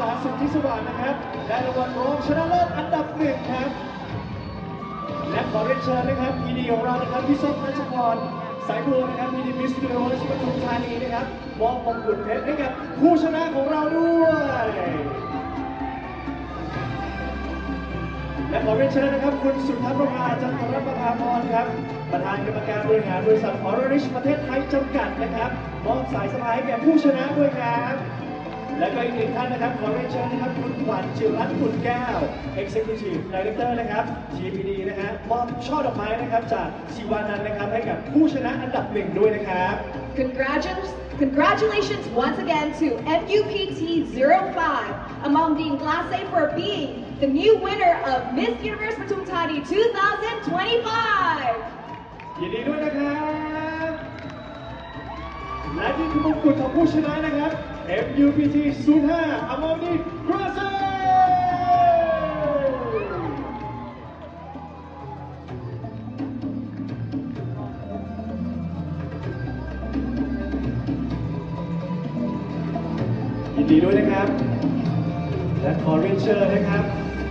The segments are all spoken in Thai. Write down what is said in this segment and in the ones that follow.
ษาสุทธิสว่างนะครับได้รางวัลรองชนะเลิศอันดับหนึ่งครับ และขอเรียนเชิญนะครับพีดีของเรานะครับพี่ส้มนัชพรสายบัวนะครับพีดีมิสเวอร์สปทุมธานีนะครับมอบมงกุฎเพชรให้กับผู้ชนะของเราด้วยและขอเรียนเชิญนะครับ คุณสุทัศน์ประภาจันทรประภาพรครับ ประธานกรรมการบริหารบริษัทออริชประเทศไทยจำกัดนะครับมอบสายสะพายให้แก่ผู้ชนะด้วยครับ และก็อีกหนึ่งท่านนะครับขอเรียนเชิญนะครับคุณขวัญจิรัตน์บุญแก้ว Executive Director นะครับ GPD นะฮะมอบช่อดอกไม้นะครับจากชีวานันท์นะครับให้กับผู้ชนะอันดับหนึ่งด้วยนะครับ Congratulations, congratulations once again to MUPT 05 among Dean Glasse for being the new winner of Miss Universe Patum Thani 2025. ยินดีด้วยนะครับ และนี่คือมงกุฎของผู้ชนะนะครับ MUPT 05 Amoni Grasse ยินดีด้วยนะครับ และขอเรียนเชิญนะครับ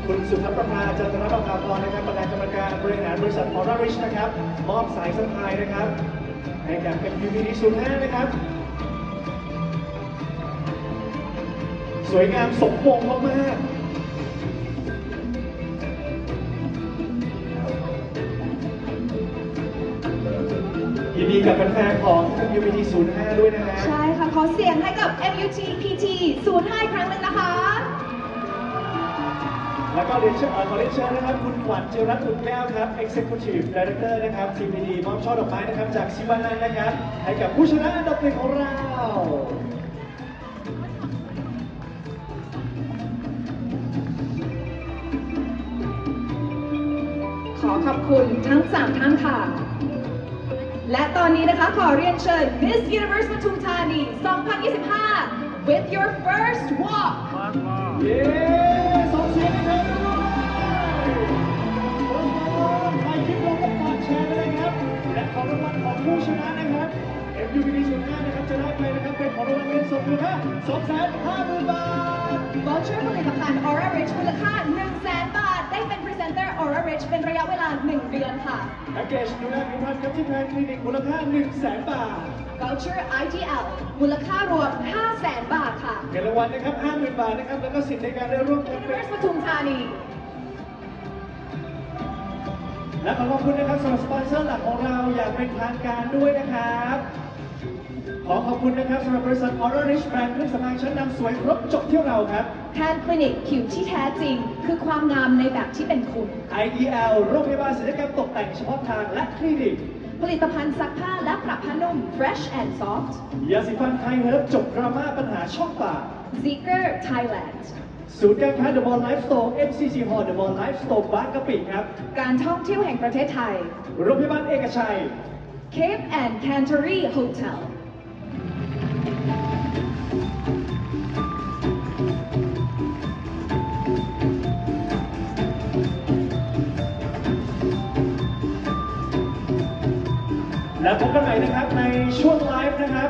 คุณสุทัศน์ประภาจันทรประภาพรนะครับประธานกรรมการบริหารบริษัทออร่าริชนะครับ มอบสายสะพายนะครับ ให้กับ MUPD 05นะครับ สวยงามสมมงมากๆยินดีกับแฟนๆของ MUPD 05 ด้วยนะฮะ ใช่ค่ะ ขอเสียงให้กับ MUT PT 05อีกครั้งหนึ่งนะคะ แล้วก็เรียนเชิญเอ่อขอเรียนเชิญนะครับ คุณขวัญจิรัตน์อุ่นแก้วครับ Executive Director นะครับ TPD มอบช่อดอกไม้นะครับ จากชิวานันท์นะครับ ให้กับผู้ชนะอันดับหนึ่งของเรา อขอบคุณทั้ง 3 ท่านค่ะ และตอนนี้นะคะขอเรียนเชิญ Miss Universe ปทุมธานี 2025 with your first walk เย้สองเสียงให้เธอด้วยใครคลิปลงก็ฝากแชร์ไปเลยครับ และของรางวัลของผู้ชนะนะครับ MUPD 05นะครับจะได้ไปนะครับเป็นของรางวัลเงินสดมูลค่า250,000บาท voucher ผลิตภัณฑ์ Aura Rich มูลค่า100,000 ดือนค่ะ แพ็กเกจดูแลผิวพรรณครับที่แพนคลินิกมูลค่า100,000 บาท voucher IGL มูลค่ารวม 500,000 บาทค่ะ เงินรางวัลนะครับ 50,000 บาทนะครับ แล้วก็สิทธิ์ในการได้ร่วมแคมเปญ Universe ปทุมธานี และขอขอบคุณนะครับสำหรับสปอนเซอร์หลักของเราอย่างเป็นทางการด้วยนะครับ ขอขอบคุณนะครับสำหรับบริษัท Aura Rich Brand เครื่องสำอางชั้นนำสวยครบจบที่เราครับแทนคลินิกผิวที่แท้จริง คือความงามในแบบที่เป็นคุณ IEL โรงพยาบาลศัลยกรรมตกแต่งเฉพาะทางและคลินิก ผลิตภัณฑ์ซักผ้าและปรับผ้านุ่ม Fresh and Soft ยาสีฟันไทยเฮิร์บจบดราม่าปัญหาช่องปาก Zeker Thailand ศูนย์การค้า The Mall Life Store MCC Hall The Mall Life Store บางกะปิครับ การท่องเที่ยวแห่งประเทศไทย โรงพยาบาลเอกชัย Cape and Canterbury Hotel แล้วพบกันใหม่นะครับในช่วงไลฟ์นะครับ